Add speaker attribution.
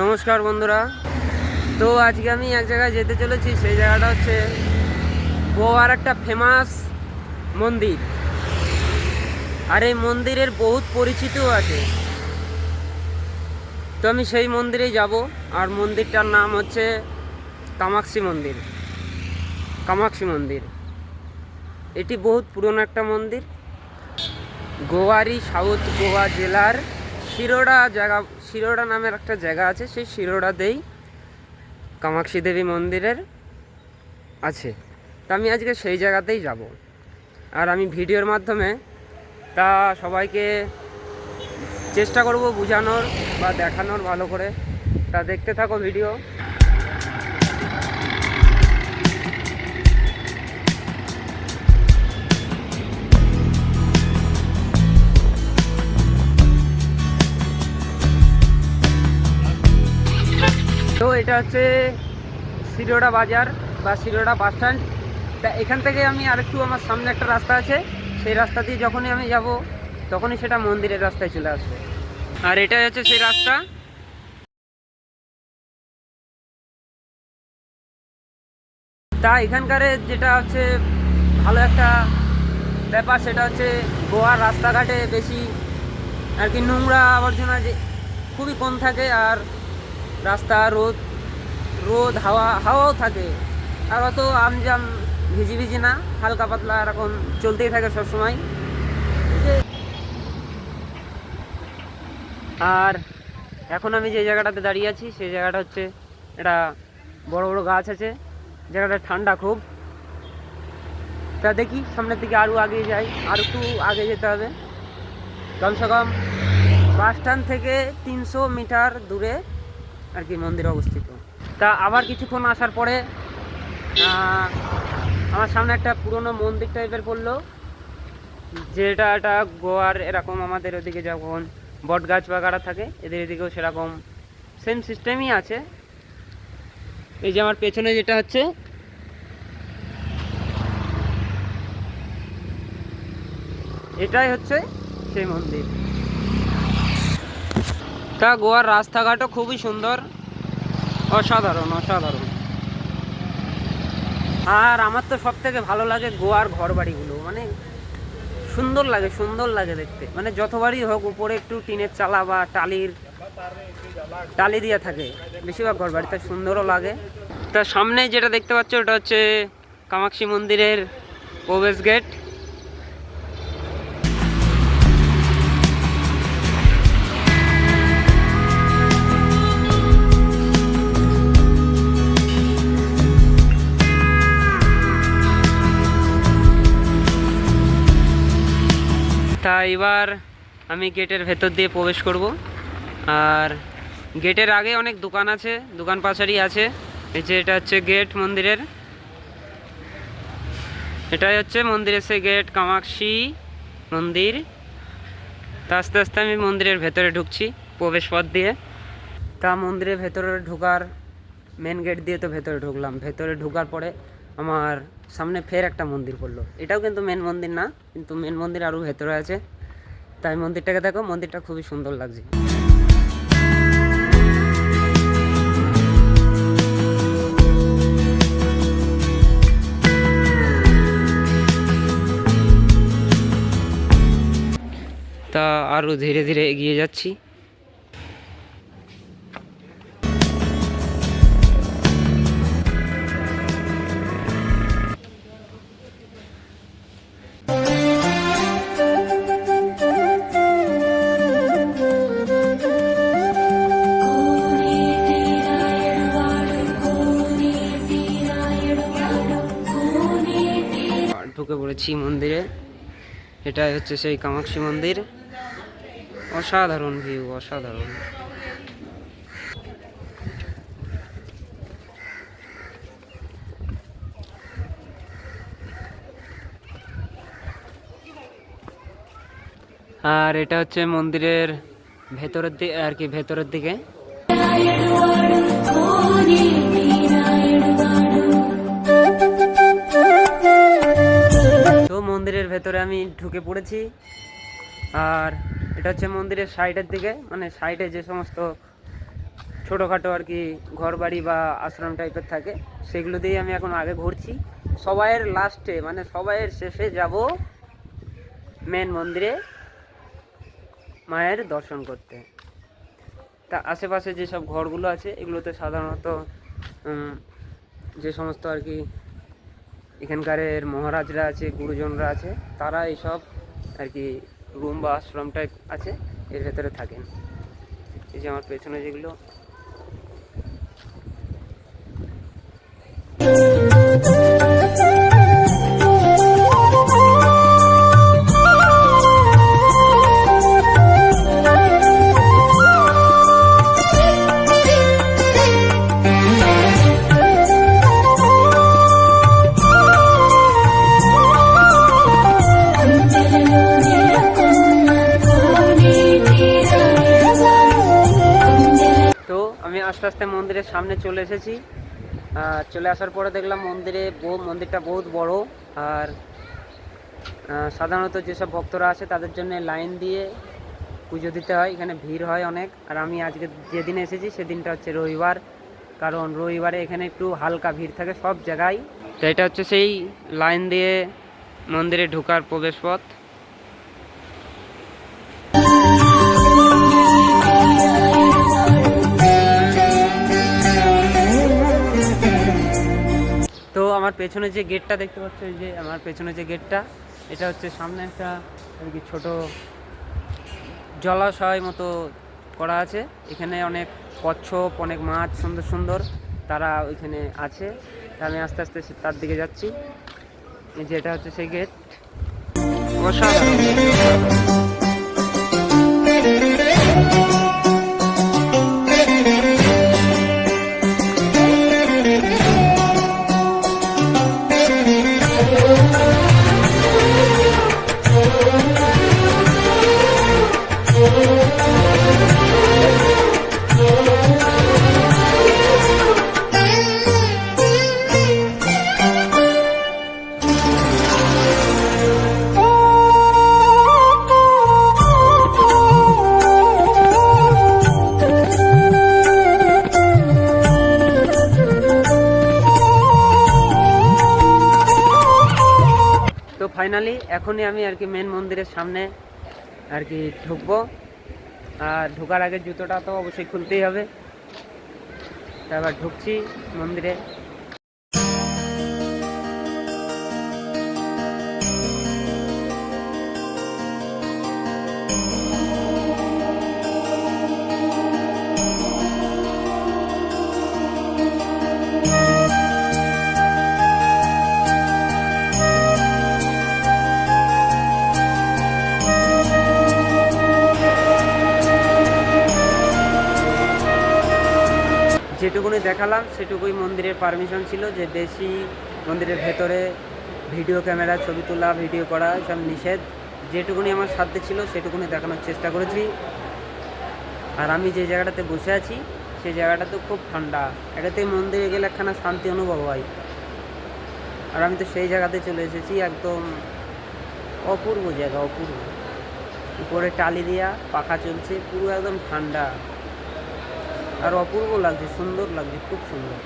Speaker 1: নমস্কার বন্ধুরা। তো আজকে আমি এক জায়গায় যেতে চলেছি, সেই জায়গাটা হচ্ছে গোয়ার একটা ফেমাস মন্দির। আর এই মন্দিরের বহুত পরিচিতিও আছে। তো আমি সেই মন্দিরেই যাব, আর মন্দিরটার নাম হচ্ছে কামাক্ষী মন্দির। কামাক্ষী মন্দির। এটি বহুত পুরনো একটা মন্দির। গোয়ারি সাউথ গোয়া জেলার শিরোড়া জায়গা শিরোড়া নামের একটা জায়গা আছে, সেই শিরোড়াতেই কামাক্ষী দেবী মন্দিরের আছে। তা আমি আজকে সেই জায়গাতেই যাব। আর আমি ভিডিওর মাধ্যমে তা সবাইকে চেষ্টা করব বোঝানোর বা দেখানোর ভালো করে। তা দেখতে থাকো ভিডিও। এটা হচ্ছে শিরোড়া বাজার বা শিরোড়া বাস স্ট্যান্ড। তা এখান থেকে আমি আরেকটু আমার সামনে একটা রাস্তা আছে। সেই রাস্তা দিয়ে যখনই আমি যাব, তখনই সেটা মন্দিরের রাস্তায় চলে আসবে। আর এটাই হচ্ছে সেই রাস্তা। তা এখানকার যেটা হচ্ছে ভালো একটা ব্যাপার, সেটা হচ্ছে গোয়ার রাস্তাঘাটে বেশি আর কি নোংরা আবর্জনা যে খুবই কম থাকে, আর রাস্তা, রোদ রোদ, হাওয়া, হাওয়াও থাকে। আর অত আমজাম ভিজি ভিজি না, হালকা পাতলা এরকম চলতেই থাকে সবসময়। আর এখন আমি যে জায়গাটাতে দাঁড়িয়ে আছি, সেই জায়গাটা হচ্ছে একটা বড় বড় গাছ আছে। জায়গাটা ঠান্ডা খুব। তা দেখি সামনের দিকে আরও আগে যাই, আর একটু আগে যেতে হবে। কমসে কম বাস স্ট্যান্ড থেকে তিনশো মিটার দূরে আর কি মন্দির অবস্থিত। তা আবার কিছুক্ষণ আসার পরে আমার সামনে একটা পুরনো মন্দির টাইপের পড়ল, যেটা একটা গোয়ার এরকম আমাদের ওদিকে যখন বট গাছ বাগাড়া থাকে, এদের এদিকেও সেরকম সেম সিস্টেমই আছে। এই যে আমার পেছনে যেটা হচ্ছে, এটাই হচ্ছে সেই মন্দির। তা গোয়ার রাস্তাঘাটও খুবই সুন্দর। অসাধারণ অসাধারণ। আর আমার তো সব থেকে ভালো লাগে গোয়ার ঘর বাড়িগুলো মানে সুন্দর লাগে সুন্দর লাগে দেখতে। মানে যতবারই হোক উপরে একটু টিনের চালা বা টালির টালি দিয়ে থাকে। বেশিরভাগ ঘর বাড়িতে সুন্দরও লাগে। তা সামনে যেটা দেখতে পাচ্ছ ওটা হচ্ছে কামাক্ষী মন্দিরের প্রবেশ গেট এবার আমি গেটের ভেতর দিয়ে প্রবেশ করব। আর গেটের আগে অনেক দোকান আছে, দোকান পাশারি আছে। এই যে এটা হচ্ছে গেট মন্দিরের। এটাই হচ্ছে মন্দিরের সে গেট, কামাক্ষী মন্দির। তা আস্তে আস্তে আমি মন্দিরের ভেতরে ঢুকছি প্রবেশ পথ দিয়ে। তা মন্দিরের ভেতরে ঢোকার মেন গেট দিয়ে তো ভেতরে ঢুকলাম। ভেতরে ঢোকার পরে আমার সামনে ফের একটা মন্দির পড়ল। এটাও কিন্তু মেন মন্দির না, কিন্তু মেন মন্দির আরও ভেতরে আছে। তাই মন্দিরটাকে দেখো মন্দিরটা খুবই সুন্দর লাগছে। তা আরও ধীরে ধীরে এগিয়ে যাচ্ছি। পড়েছি মন্দিরে। এটাই হচ্ছে সেই কামাক্ষী মন্দির। অসাধারণ ভিউ অসাধারণ। আর এটা হচ্ছে মন্দিরের ভেতরের দিকে আর কি ভেতরের দিকে। ভেতরে আমি ঢুকে পড়েছি। আর এটা হচ্ছে মন্দিরের সাইডের দিকে মানে সাইডে যে সমস্ত ছোটোখাটো আর কি ঘর বাড়ি বা আশ্রম টাইপের থাকে, সেগুলো দিয়েই আমি এখন আগে ঘুরছি। সবাইয়ের লাস্টে মানে সবাইয়ের শেষে যাব মেন মন্দিরে মায়ের দর্শন করতে। তা আশেপাশে যেসব ঘরগুলো আছে, এগুলোতে সাধারণত যে সমস্ত আর কি এখানকারের মহারাজরা আছে, গুরুজনরা আছে, তারা এইসব আর কি রুম বা আশ্রম টাইপ আছে, এর ভেতরে থাকেন। এই যে আমার পেছনে যেগুলো আস্তে আস্তে মন্দিরের সামনে চলে এসেছি। আর চলে আসার পরে দেখলাম মন্দিরে বহু মন্দিরটা বহুত বড়। আর সাধারণত যেসব ভক্তরা আছে তাদের জন্য লাইন দিয়ে পুজো দিতে হয়। এখানে ভিড় হয় অনেক। আর আমি আজকে যেদিন এসেছি সেদিনটা হচ্ছে রবিবার। কারণ রবিবারে এখানে একটু হালকা ভিড় থাকে সব জায়গায়। তো এটা হচ্ছে সেই লাইন দিয়ে মন্দিরে ঢোকার প্রবেশ আমার পেছনে যে গেটটা দেখতে পাচ্ছ, এই যে আমার পেছনে যে গেটটা, এটা হচ্ছে সামনে একটা আর কি ছোট জলাশয় মতো করা আছে। এখানে অনেক কচ্ছপ, অনেক মাছ সুন্দর সুন্দর তারা ওইখানে আছে। আমি আস্তে আস্তে তার দিকে যাচ্ছি। এই যে এটা হচ্ছে সেই গেট। অসাধারণ ফাইনালি এখনই আমি আর কি মেন মন্দিরের সামনে আর কি ঢুকবো। আর ঢোকার আগে জুতোটা তো অবশ্যই খুলতেই হবে। তারপর ঢুকছি মন্দিরে। দেখালাম, সেটুকুই মন্দিরের পারমিশন ছিল যে বেশি মন্দিরের ভেতরে ভিডিও ক্যামেরা ছবি তোলা ভিডিও করা, সব নিষেধ। যেটুকুনি আমার সাধ্যে ছিল, সেটুকুনি দেখানোর চেষ্টা করেছি। আর আমি যে জায়গাটাতে বসে আছি সেই জায়গাটা তো খুব ঠান্ডা। এটাতে মন্দিরে গেলে একখানা শান্তি অনুভব হয়। আর আমি তো সেই জায়গাতে চলে এসেছি, একদম অপূর্ব জায়গা, অপূর্ব। উপরে টালি দিয়া, পাখা চলছে, পুরো একদম ঠান্ডা। আর অপূর্ব লাগছে সুন্দর লাগছে খুব সুন্দর।